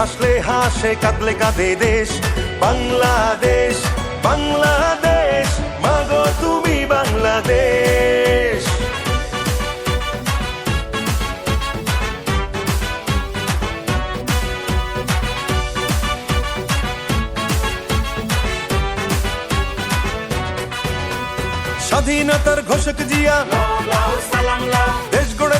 হাসলে হাসে কাঁদলে কাঁদে দেশ। বাংলাদেশ বাংলাদেশ মাগো তুমি বাংলাদেশ। স্বাধীনতার ঘোষক জিয়া।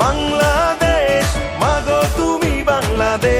বাংলাদেশ। মাগো তুমি বাংলাদেশ।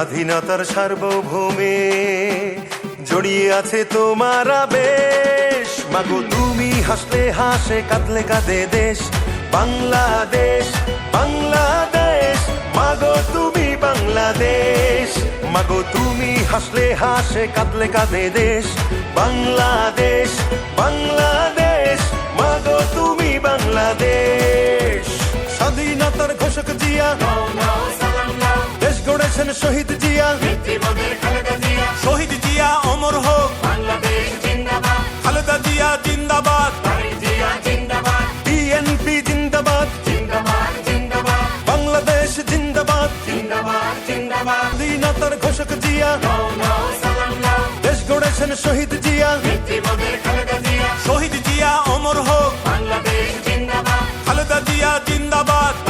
স্বাধীনতার সার্বভৌমে জড়িয়ে আছে তোমার আবেশ। মাগো, তুমি হাসলে হাসে, কাঁদলে কাঁদে দেশ। বাংলাদেশ বাংলাদেশ। মাগো, তুমি বাংলাদেশ। মাগো, তুমি হাসলে হাসে, কাঁদলে কাঁদে দেশ। বাংলাদেশ বাংলাদেশ। মাগো, তুমি বাংলাদেশ। স্বাধীনতার ঘোষক জিয়া। শহীদ জিয়া। শহীদ জিয়া অমর হোক। খালেদা জিয়া জিন্দাবাদ। বিএনপি জিন্দাবাদ। বাংলাদেশ জিন্দাবাদ। স্বাধীনতার ঘোষক জিয়া। দেশ গড়েছেন শহীদ জিয়া। শহীদ জিয়া অমর হোক। খালেদা জিয়া জিন্দাবাদ।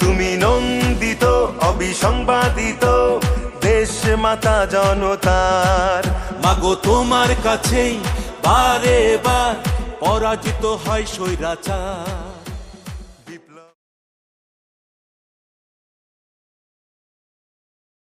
তুমি নন্দিত অবিসংবাদিত দেশ মাতা জনতার। মাগো তোমার কাছেই বারে বার পরাজিত হয় স্বৈরাচার।